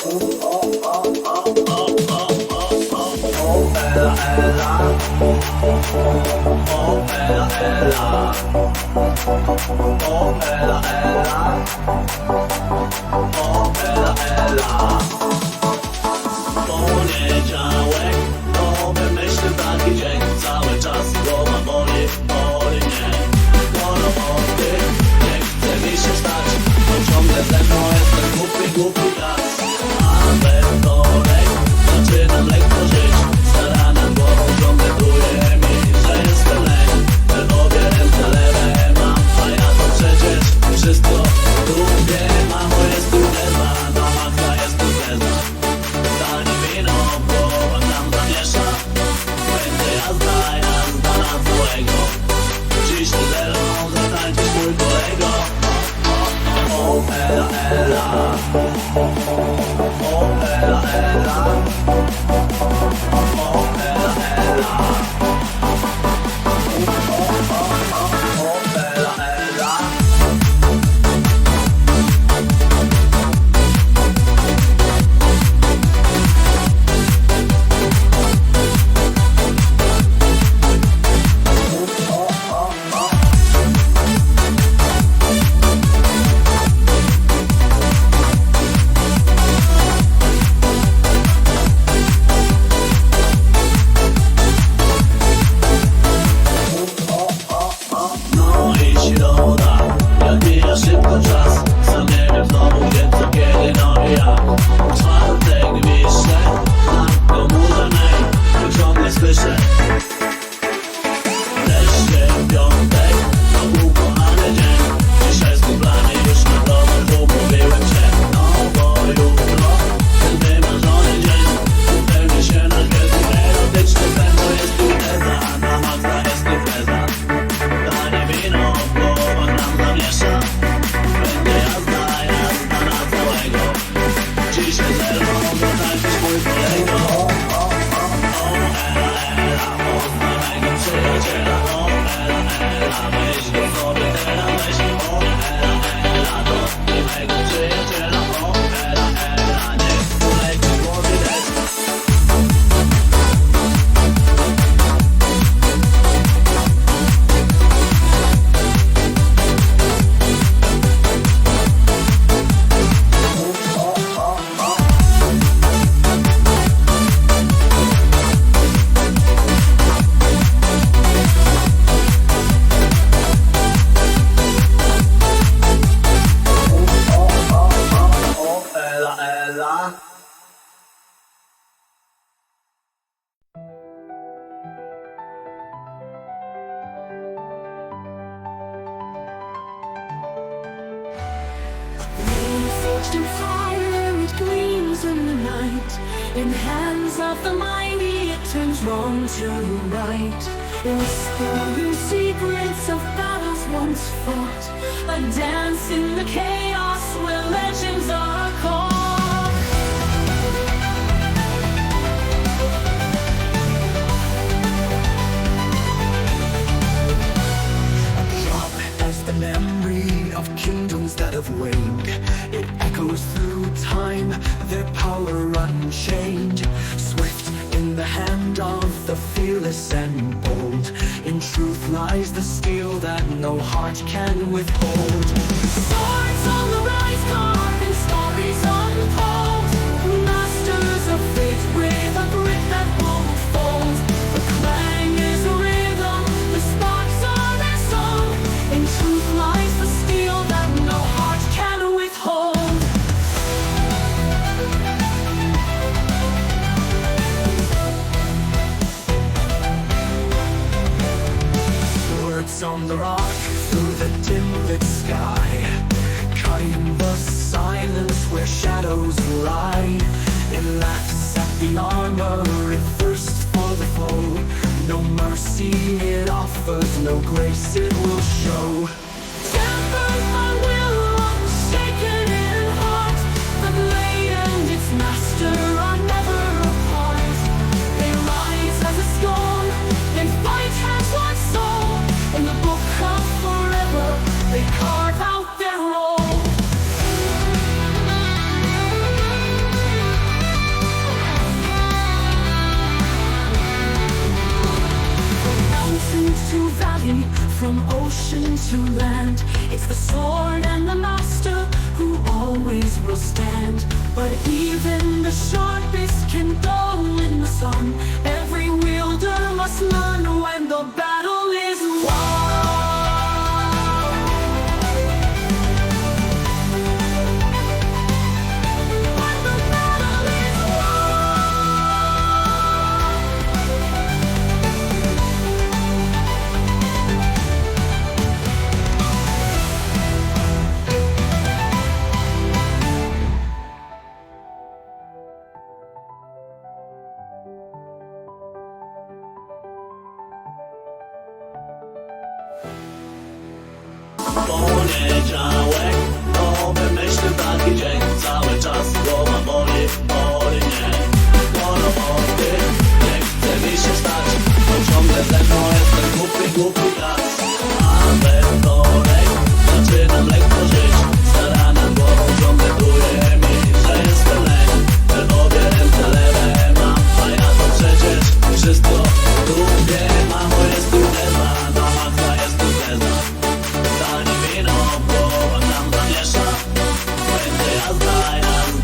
Oh, Bella, Ella. la la In hands of the mighty, it turns wrong to right. Whispering secrets of battles once fought, a dance in the chaos where legends are called. the memory of kingdoms that have waned. It echoes through time, their power unchained. Swift in the hand of the fearless and bold. In truth lies the steel that no heart can withhold. Swords on the rise, It lie And laughs at the armor it thirsts for the foe. No mercy it offers, no grace it will show. mountain to valley, from ocean to land. It's the sword and the master who always will stand. But even the sharpest Poniedziałek to wymyślił taki dzień. Cały czas głowa boli, boli mnie. Do roboty nie chce mi się stać. Jestem głupi, głupi ja